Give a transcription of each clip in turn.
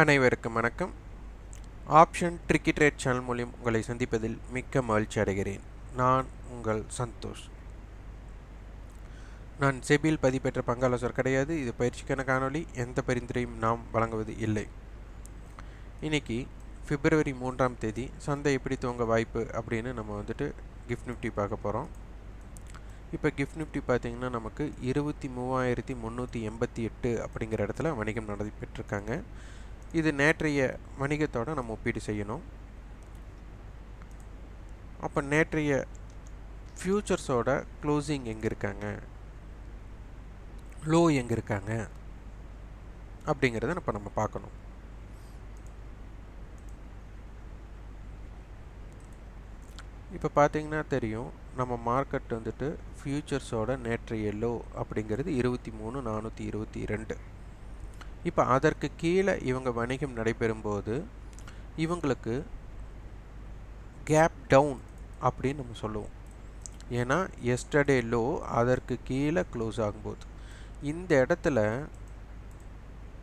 அனைவருக்கும் வணக்கம். Option tricky trade channel மூலியம் உங்களை சந்திப்பதில் மிக்க மகிழ்ச்சி அடைகிறேன். நான் உங்கள் சந்தோஷ். நான் செபியில் பதிப்பெற்ற பங்காலோசர் கிடையாது. இது பயிற்சிக்கான காணொளி. எந்த பரிந்துரையும் நாம் வழங்குவது இல்லை. இன்னைக்கு பிப்ரவரி மூன்றாம் தேதி சந்தை எப்படி துவங்க வாய்ப்பு அப்படின்னு நம்ம வந்துட்டு கிஃப்ட் நிஃப்டி பார்க்க போகிறோம் இப்போ கிஃப்ட் நிஃப்டி பார்த்தீங்கன்னா நமக்கு இருபத்தி மூவாயிரத்தி முந்நூற்றி எண்பத்தி எட்டு அப்படிங்கிற இடத்துல வணிகம் நடைபெற்றிருக்காங்க இது நேற்றைய வணிகத்தோடு நம்ம ஒப்பீடு செய்யணும். அப்போ நேற்றைய ஃப்யூச்சர்ஸோட க்ளோசிங் எங்கே இருக்காங்க? லோ எங்கே இருக்காங்க? அப்படிங்கிறத இப்போ நம்ம பார்க்கணும். இப்போ பார்த்தீங்கன்னா தெரியும் நம்ம மார்க்கெட் வந்துட்டு ஃப்யூச்சர்ஸோட நேற்றைய லோ அப்படிங்கிறது இருபத்தி மூணு நானூற்றி இருபத்தி ரெண்டு. இப்போ அதற்கு கீழே இவங்க வணிகம் நடைபெறும்போது இவங்களுக்கு கேப் டவுன் அப்படின்னு நம்ம சொல்லுவோம். ஏன்னா எஸ்டர்டே லோ அதற்கு கீழே க்ளோஸ் ஆகும்போது. இந்த இடத்துல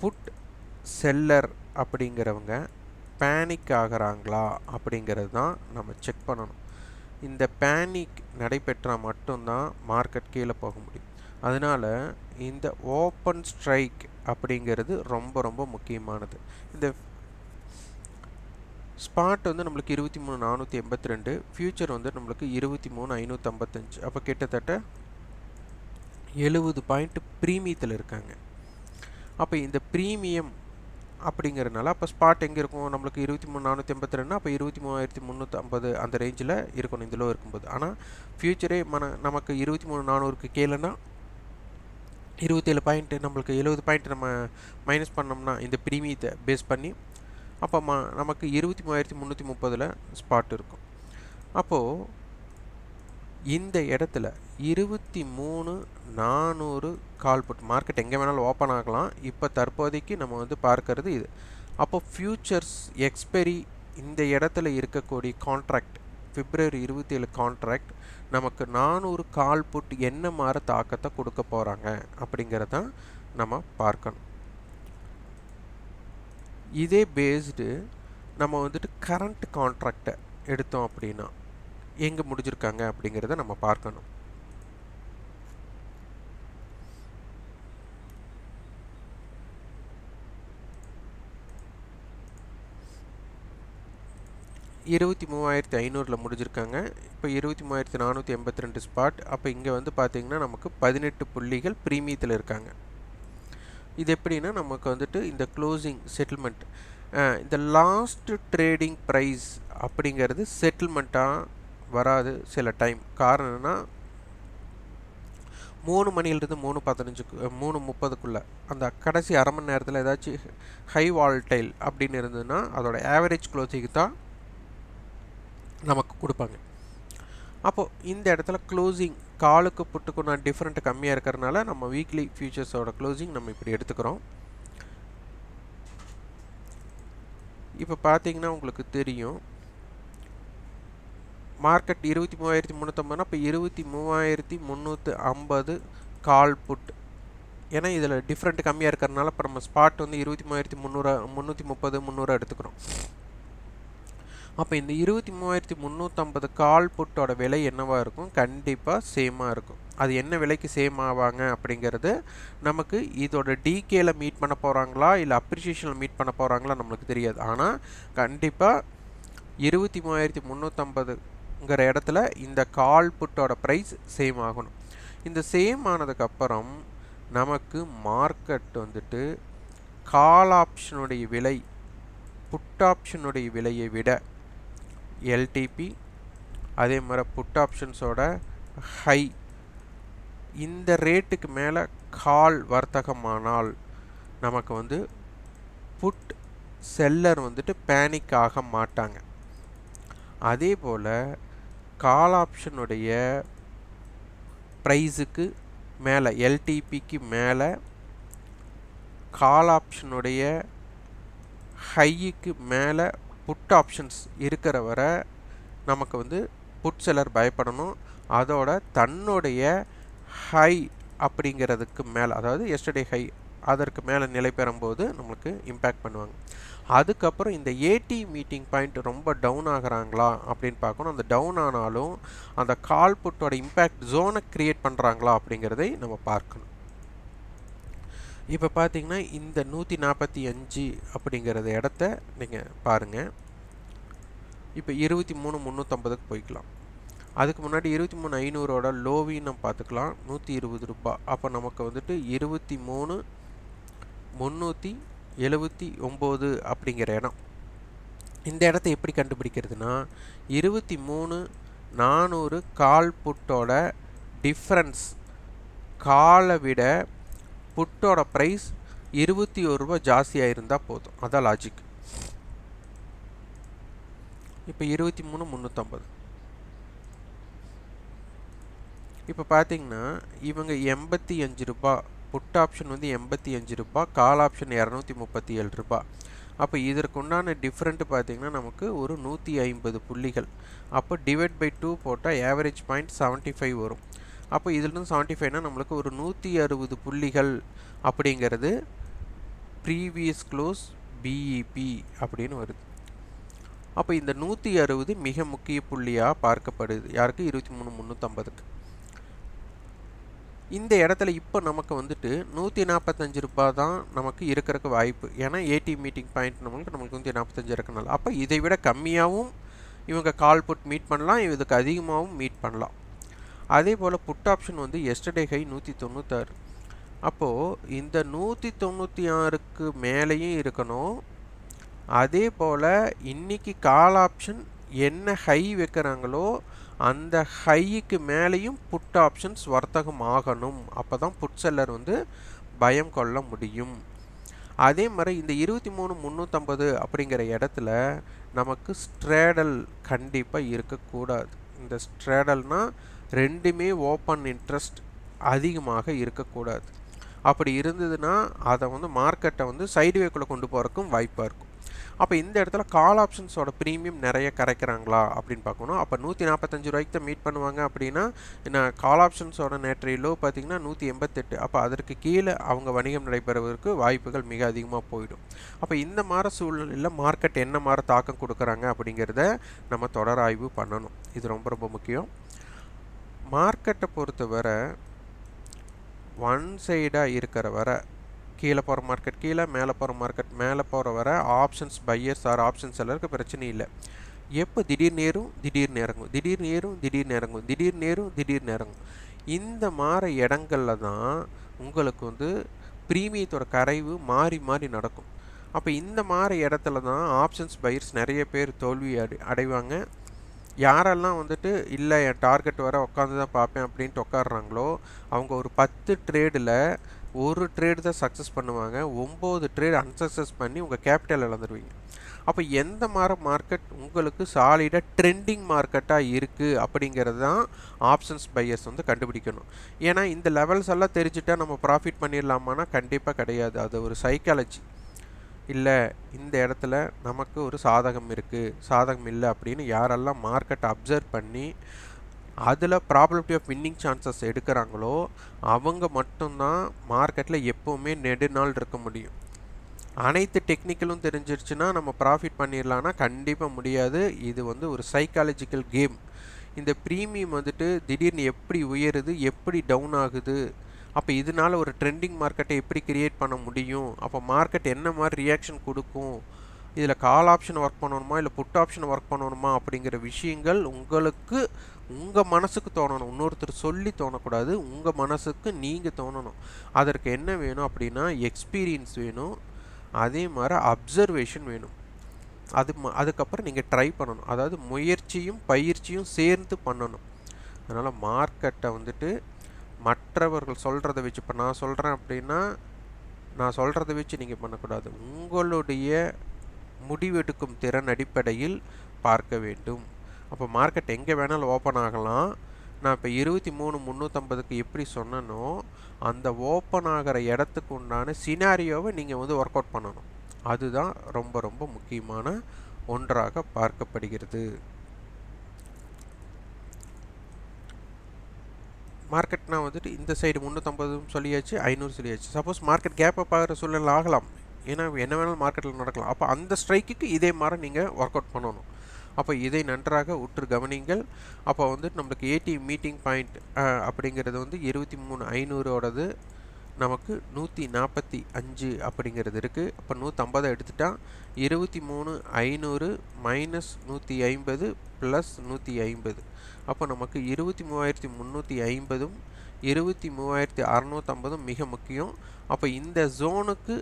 புட் செல்லர் அப்படிங்கிறவங்க பேனிக் ஆகிறாங்களா அப்படிங்கிறது தான் நம்ம செக் பண்ணணும். இந்த பேனிக் நடைபெற்றால் மட்டும்தான் மார்க்கெட் கீழே போக முடியும். அதனால் இந்த ஓப்பன் ஸ்ட்ரைக் அப்படிங்கிறது ரொம்ப ரொம்ப முக்கியமானது. இந்த ஸ்பாட் வந்து நம்மளுக்கு இருபத்தி மூணு நானூற்றி எண்பத்தி ரெண்டு ஃப்யூச்சர் வந்து நம்மளுக்கு இருபத்தி மூணு ஐநூற்றம்பத்தஞ்சு அப்போ கிட்டத்தட்ட எழுபது பாயிண்ட் ப்ரீமியத்தில் இருக்காங்க. அப்போ இந்த ப்ரீமியம் அப்படிங்கிறனால அப்போ ஸ்பாட் எங்கே இருக்கும்? நம்மளுக்கு இருபத்தி மூணு நானூற்றி எண்பத்தி ரெண்டு அப்போ இருபத்தி மூவாயிரத்தி முந்நூற்றி ஐம்பது அந்த ரேஞ்சில் இருக்கணும் இந்த லோ இருக்கும்போது. ஆனால் ஃப்யூச்சரே மன நமக்கு இருபத்தி மூணு நானூறுக்கு கீழேனா இருபத்தேழு பாயிண்ட்டு நம்மளுக்கு எழுபது பாயிண்ட் நம்ம மைனஸ் பண்ணோம்னா இந்த ப்ரீமியத்தை பேஸ் பண்ணி அப்போ ம நமக்கு இருபத்தி மூவாயிரத்தி முந்நூற்றி முப்பதில் ஸ்பாட் இருக்கும். அப்போது இந்த இடத்துல இருபத்தி மூணு நானூறு கால் புட் மார்க்கெட் எங்கே வேணாலும் ஓப்பன் ஆகலாம். இப்போ தற்போதைக்கு நம்ம வந்து பார்க்கறது இது. அப்போ ஃப்யூச்சர்ஸ் எக்ஸ்பெரி இந்த இடத்துல இருக்கக்கூடிய கான்ட்ராக்ட் பிப்ரவரி இருபத்தி ஏழு கான்ட்ராக்ட் நமக்கு நானூறு கால் புட் என்ன மாதிரி தாக்கத்தை கொடுக்க போகிறாங்க அப்படிங்கிறதான் நம்ம பார்க்கணும். இதே பேஸ்டு நம்ம வந்துட்டு கரண்ட் கான்ட்ராக்டை எடுத்தோம் அப்படின்னா எங்கே முடிஞ்சிருக்காங்க அப்படிங்கிறத நம்ம பார்க்கணும். இருபத்தி மூவாயிரத்தி ஐநூறில் முடிஞ்சிருக்காங்க. இப்போ இருபத்தி மூவாயிரத்தி நானூற்றி எண்பத்தி ரெண்டு ஸ்பாட் அப்போ இங்கே வந்து பார்த்திங்கன்னா நமக்கு பதினெட்டு புள்ளிகள் ப்ரீமியத்தில் இருக்காங்க. இது எப்படின்னா நமக்கு வந்துட்டு இந்த க்ளோசிங் செட்டில்மெண்ட் இந்த லாஸ்ட் ட்ரேடிங் ப்ரைஸ் அப்படிங்கிறது செட்டில்மெண்ட்டாக வராது சில டைம் காரணம்னா மூணு மணிலிருந்து மூணு பதினஞ்சுக்கு மூணு முப்பதுக்குள்ளே அந்த கடைசி அரை மணி நேரத்தில் ஏதாச்சும் ஹை வால்டைல் அப்படின்னு இருந்ததுன்னா அதோட ஆவரேஜ் க்ளோசிங்க்கு தான் நமக்கு கொடுப்பாங்க. அப்போது இந்த இடத்துல க்ளோசிங் காலுக்கு புட்டுக்குனா டிஃப்ரெண்ட் கம்மியாக இருக்கிறனால நம்ம வீக்லி ஃபியூச்சர்ஸோட க்ளோசிங் நம்ம இப்படி எடுத்துக்கிறோம். இப்போ பார்த்தீங்கன்னா உங்களுக்கு தெரியும். மார்க்கெட் இருபத்தி மூவாயிரத்தி முந்நூற்றம்பதுனா இப்போ இருபத்தி மூவாயிரத்தி முந்நூற்று ஐம்பது கால் புட். ஏன்னா இதில் டிஃப்ரெண்ட் கம்மியாக இருக்கிறனால இப்போ நம்ம ஸ்பாட் வந்து இருபத்தி மூவாயிரத்தி முந்நூறு முந்நூற்றி முப்பது முந்நூறு எடுத்துக்கிறோம். அப்போ இந்த இருபத்தி மூவாயிரத்தி முந்நூற்றம்பது கால் புட்டோட விலை என்னவாக இருக்கும்? கண்டிப்பாக சேமாக இருக்கும். அது என்ன விலைக்கு சேம் ஆவாங்க அப்படிங்கிறது நமக்கு இதோட டிகேல மீட் பண்ண போகிறாங்களா இல்லை அப்ரிசியேஷனில் மீட் பண்ண போகிறாங்களா நம்மளுக்கு தெரியாது. ஆனால் கண்டிப்பாக இருபத்தி மூவாயிரத்தி முந்நூற்றம்பதுங்கிற இடத்துல இந்த கால் புட்டோட ப்ரைஸ் சேம் ஆகணும். இந்த சேம் ஆனதுக்கப்புறம் நமக்கு மார்க்கெட் வந்துட்டு கால் ஆப்ஷனுடைய விலை புட் ஆப்ஷனுடைய விலையை விட எல்டிபி அதே மாதிரி புட் ஆப்ஷன்ஸோட ஹை இந்த ரேட்டுக்கு மேலே கால் வர்த்தகமானால் நமக்கு வந்து புட் செல்லர் வந்துட்டு பேனிக் ஆக மாட்டாங்க. அதே போல் கால் ஆப்ஷனுடைய ப்ரைஸுக்கு மேலே எல்டிபிக்கு மேலே கால் ஆப்ஷனுடைய ஹையுக்கு மேலே புட் ஆப்ஷன்ஸ் இருக்கிற வரை நமக்கு வந்து புட் செல்லர் பயப்படணும். அதோட தன்னுடைய ஹை அப்படிங்கிறதுக்கு மேலே அதாவது எஸ்டர்டே ஹை அதற்கு மேலே நிலை பெறும்போது நம்மளுக்கு இம்பேக்ட் பண்ணுவாங்க. அதுக்கப்புறம் இந்த ஏடி மீட்டிங் பாயிண்ட் ரொம்ப டவுன் ஆகிறாங்களா அப்படின்னு பார்க்கணும். அந்த டவுன் ஆனாலும் அந்த கால் புட்டோட இம்பேக்ட் ஜோனை க்ரியேட் பண்ணுறாங்களா அப்படிங்கிறதை நம்ம பார்க்கணும். இப்போ பார்த்தீங்கன்னா இந்த நூற்றி நாற்பத்தி அஞ்சு அப்படிங்கிறத இடத்த நீங்கள் பாருங்கள் இப்போ இருபத்தி மூணு முந்நூற்றம்பதுக்கு போய்க்கலாம். அதுக்கு முன்னாடி இருபத்தி மூணு ஐநூறோட லோவின்னு நம்ம பார்த்துக்கலாம் நூற்றி இருபது ரூபாய் அப்போ நமக்கு வந்துட்டு இருபத்தி மூணு முந்நூற்றி எழுபத்தி ஒம்பது அப்படிங்கிற இடம். இந்த இடத்த எப்படி கண்டுபிடிக்கிறதுனா இருபத்தி மூணு நானூறு கால் புட்டோட டிஃப்ரென்ஸ் காலை விட புட்டோட ப்ரைஸ் இருபத்தி ஒரு ரூபா ஜாஸ்தியாக இருந்தால் போதும். அதான் லாஜிக் இப்போ இருபத்தி மூணு முந்நூற்றம்பது இப்போ பார்த்தீங்கன்னா இவங்க எண்பத்தி அஞ்சு ரூபா புட் ஆப்ஷன் வந்து எண்பத்தி அஞ்சு ரூபா கால் ஆப்ஷன் இரநூத்தி முப்பத்தி ஏழு ரூபா அப்போ இதற்குண்டான டிஃப்ரெண்ட்டு பார்த்தீங்கன்னா நமக்கு ஒரு நூற்றி ஐம்பது புள்ளிகள். அப்போ டிவைட் பை டூ போட்டால் ஆவரேஜ் பாயிண்ட் செவன்ட்டி ஃபைவ் வரும். அப்போ இதிலிருந்து செவன்ட்டி ஃபைவ்னால் நம்மளுக்கு ஒரு நூற்றி அறுபது புள்ளிகள் அப்படிங்கிறது ப்ரீவியஸ் க்ளோஸ் பிஇபி அப்படின்னு வருது. அப்போ இந்த நூற்றி அறுபது மிக முக்கிய புள்ளியாக பார்க்கப்படுது. யாருக்கு? இருபத்தி மூணு முந்நூற்றம்பதுக்கு இந்த இடத்துல இப்போ நமக்கு வந்துட்டு நூற்றி நாற்பத்தஞ்சு ரூபாய் தான் நமக்கு இருக்கிறக்கு வாய்ப்பு. ஏன்னா ஏடி மீட்டிங் பாயிண்ட் நம்மளுக்கு நம்மளுக்கு நூற்றி நாற்பத்தஞ்சு இருக்கனால. அப்போ இதை விட கம்மியாகவும் இவங்க கால் புட் மீட் பண்ணலாம் இதுக்கு அதிகமாகவும் மீட் பண்ணலாம். அதே போல் புட் ஆப்ஷன் வந்து எஸ்டர்டே ஹை நூற்றி தொண்ணூத்தாறு. அப்போது இந்த நூற்றி தொண்ணூற்றி ஆறுக்கு மேலேயும் இருக்கணும். அதே போல் இன்றைக்கி கால் ஆப்ஷன் என்ன ஹை வைக்கிறாங்களோ அந்த ஹைக்கு மேலேயும் புட் ஆப்ஷன்ஸ் வர்த்தகம் ஆகணும். அப்போ தான் புட் செல்லர் வந்து பயம் கொள்ள முடியும். அதே மாதிரி இந்த இருபத்தி மூணு முந்நூற்றம்பது அப்படிங்கிற இடத்துல நமக்கு ஸ்ட்ரேடல் கண்டிப்பாக இருக்கக்கூடாது. இந்த ஸ்ட்ரேடல்னால் ரெண்டுமே ஓப்பன் இன்ட்ரெஸ்ட் அதிகமாக இருக்கக்கூடாது. அப்படி இருந்ததுன்னா அதை வந்து மார்க்கெட்டை வந்து சைடுவேக்குள்ளே கொண்டு போகிறக்கும் வாய்ப்பாக இருக்கும். அப்போ இந்த இடத்துல கால் ஆப்ஷன்ஸோட ப்ரீமியம் நிறைய கரைக்கிறாங்களா அப்படின்னு பார்க்கணும் அப்போ நூற்றி நாற்பத்தஞ்சு ரூபாய்க்கு தான் மீட் பண்ணுவாங்க அப்படின்னா என்ன கால் ஆப்ஷன்ஸோட நேற்றைய லோ பார்த்தீங்கன்னா நூற்றி எண்பத்தெட்டு. அப்போ அதற்கு கீழே அவங்க வணிகம் நடைபெறுவதற்கு வாய்ப்புகள் மிக அதிகமாக போயிடும். அப்போ இந்த மாதிரி சூழ்நிலையில் மார்க்கெட் என்ன மாதிரி தாக்கம் கொடுக்குறாங்க அப்படிங்கிறத நம்ம தொடர் ஆய்வு பண்ணணும். இது ரொம்ப ரொம்ப முக்கியம். மார்க்கெட்டை பொறுத்தவரை ஒன் சைடாக இருக்கிற வர கீழே போகிற மார்க்கெட் கீழே மேலே போகிற மார்க்கெட் மேலே போகிற வர ஆப்ஷன்ஸ் பையர்ஸ் ஆர் ஆப்ஷன் செல்லருக்கு பிரச்சனை இல்லை. எப்போ திடீர் நேரும் திடீர் நேரங்கும். திடீர் நேரும் திடீர்னு நேரங்கும். திடீர் நேரும் திடீர் நேரங்கும். இந்த மாதிரி இடங்களில் தான் உங்களுக்கு வந்து ப்ரீமியத்தோட கரைவு மாறி மாறி நடக்கும். அப்போ இந்த மாதிரி இடத்துல தான் ஆப்ஷன்ஸ் பையர்ஸ் நிறைய பேர் தோல்வி அடை அடைவாங்க. யாரெல்லாம் வந்துட்டு இல்லை என் டார்கெட் வர உட்காந்து தான் பார்ப்பேன் அப்படின்ட்டு உட்காடுறாங்களோ அவங்க ஒரு பத்து ட்ரேடில் ஒரு ட்ரேடு தான் சக்ஸஸ் பண்ணுவாங்க. ஒம்பது ட்ரேட் அன்சக்ஸஸ் பண்ணி உங்கள் கேபிட்டல் இழந்துருவீங்க. அப்போ எந்த மாதிரி மார்க்கெட் உங்களுக்கு சாலிடாக ட்ரெண்டிங் மார்க்கெட்டாக இருக்குது அப்படிங்கிறது தான் ஆப்ஷன்ஸ் பையர்ஸ் வந்து கண்டுபிடிக்கணும். ஏன்னா இந்த லெவல்ஸ் எல்லாம் தெரிஞ்சுட்டா நம்ம ப்ராஃபிட் பண்ணிடலாமான்னா கண்டிப்பாக கிடையாது. அது ஒரு சைக்காலஜி இல்லை இந்த இடத்துல நமக்கு ஒரு சாதகம் இருக்குது சாதகம் இல்லை அப்படின்னு யாரெல்லாம் மார்க்கெட்டை அப்சர்வ் பண்ணி அதில் ப்ராபபிலிட்டி ஆஃப் வின்னிங் சான்சஸ் எடுக்கிறாங்களோ அவங்க மட்டும்தான் மார்க்கெட்டில் எப்போவுமே நெடுநாள் இருக்க முடியும். அனைத்து டெக்னிக்கலும் தெரிஞ்சிருச்சுன்னா நம்ம ப்ராஃபிட் பண்ணிடலான்னா கண்டிப்பாக முடியாது. இது வந்து ஒரு சைக்காலஜிக்கல் கேம் இந்த ப்ரீமியம் வந்துட்டு திடீர்னு எப்படி உயருது எப்படி டவுன் ஆகுது அப்போ இதனால் ஒரு ட்ரெண்டிங் மார்க்கெட்டை எப்படி கிரியேட் பண்ண முடியும்? அப்போ மார்க்கெட் என்ன மாதிரி ரியாக்ஷன் கொடுக்கும்? இதில் கால் ஆப்ஷன் ஒர்க் பண்ணணுமா? இல்லை புட் ஆப்ஷன் ஒர்க் பண்ணணுமா? அப்படிங்கிற விஷயங்கள் உங்களுக்கு உங்கள் மனசுக்கு தோணணும். இன்னொருத்தர் சொல்லி தோணக்கூடாது. உங்கள் மனசுக்கு நீங்கள் தோணணும். அதற்கு என்ன வேணும் அப்படின்னா எக்ஸ்பீரியன்ஸ் வேணும். அதே மாதிரி அப்சர்வேஷன் வேணும். அது ம அதுக்கப்புறம் நீங்கள் ட்ரை பண்ணணும். அதாவது முயற்சியும் பயிற்சியும் சேர்ந்து பண்ணணும். அதனால் மார்க்கெட்டை வந்துட்டு மற்றவர்கள் சொல்கிறத வச்சு இப்போ நான் சொல்கிறேன் அப்படின்னா நான் சொல்கிறத வச்சு நீங்கள் பண்ணக்கூடாது. உங்களுடைய முடிவெடுக்கும் திறன் அடிப்படையில் பார்க்க வேண்டும். அப்போ மார்க்கெட் எங்கே வேணாலும் ஓப்பன் ஆகலாம். நான் இப்போ இருபத்தி மூணு முந்நூற்றம்பதுக்கு எப்படி சொன்னனோ அந்த ஓப்பன் ஆகிற இடத்துக்கு உண்டான சினாரியோவை நீங்கள் வந்து ஒர்க் அவுட் பண்ணணும். அதுதான் ரொம்ப ரொம்ப முக்கியமான ஒன்றாக பார்க்கப்படுகிறது. மார்க்கெட்னா வந்துட்டு இந்த சைடு முந்நூற்றம்பதும் சொல்லியாச்சு ஐநூறு சொல்லியாச்சு. சப்போஸ் மார்க்கெட் கேப் அப் ஆகிற சூழ்நிலை ஆகலாம். ஏன்னா என்ன வேணாலும் மார்க்கெட்டில் நடக்கலாம். அப்போ அந்த ஸ்ட்ரைக்குக்கு இதே மாதிரி நீங்கள் ஒர்க் அவுட் பண்ணணும். அப்போ இதை நன்றாக உற்று கவனிங்கள். அப்போ வந்து நம்மளுக்கு ஏடி மீட்டிங் பாயிண்ட் அப்படிங்கிறது வந்து இருபத்தி மூணு ஐநூறோடது நமக்கு நூற்றி நாற்பத்தி அஞ்சு அப்படிங்கிறது இருக்குது அப்போ நூற்றம்பதை எடுத்துட்டா இருபத்தி மூணு ஐநூறு மைனஸ் நூற்றி ஐம்பது ப்ளஸ் நூற்றி ஐம்பது. அப்போ நமக்கு இருபத்தி மூவாயிரத்தி முந்நூற்றி ஐம்பதும் இருபத்தி மூவாயிரத்தி அறநூற்றம்பதும் மிக முக்கியம். அப்போ இந்த ஜோனுக்கு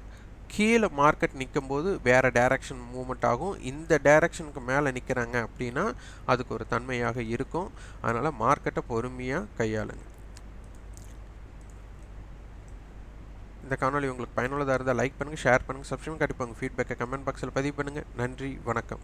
கீழே மார்க்கெட் நிற்கும் போது வேறு டைரக்ஷன் மூவ்மெண்ட் ஆகும். இந்த டைரக்ஷனுக்கு மேலே நிற்கிறாங்க அப்படின்னா அதுக்கு ஒரு தன்மையாக இருக்கும். அதனால் மார்க்கெட்டை பொறுமையாக கையாளுங்க. இந்த காணொலி உங்களுக்கு பயனுள்ளதாக இருந்தால் லைக் பண்ணுங்கள் ஷேர் பண்ணுங்கள் சப்ஸ்கிரைப் கண்டிப்பாக உங்கள் ஃபீட்பேக்கை கமெண்ட் பாக்ஸில் பதிவு பண்ணுங்கள் நன்றி வணக்கம்.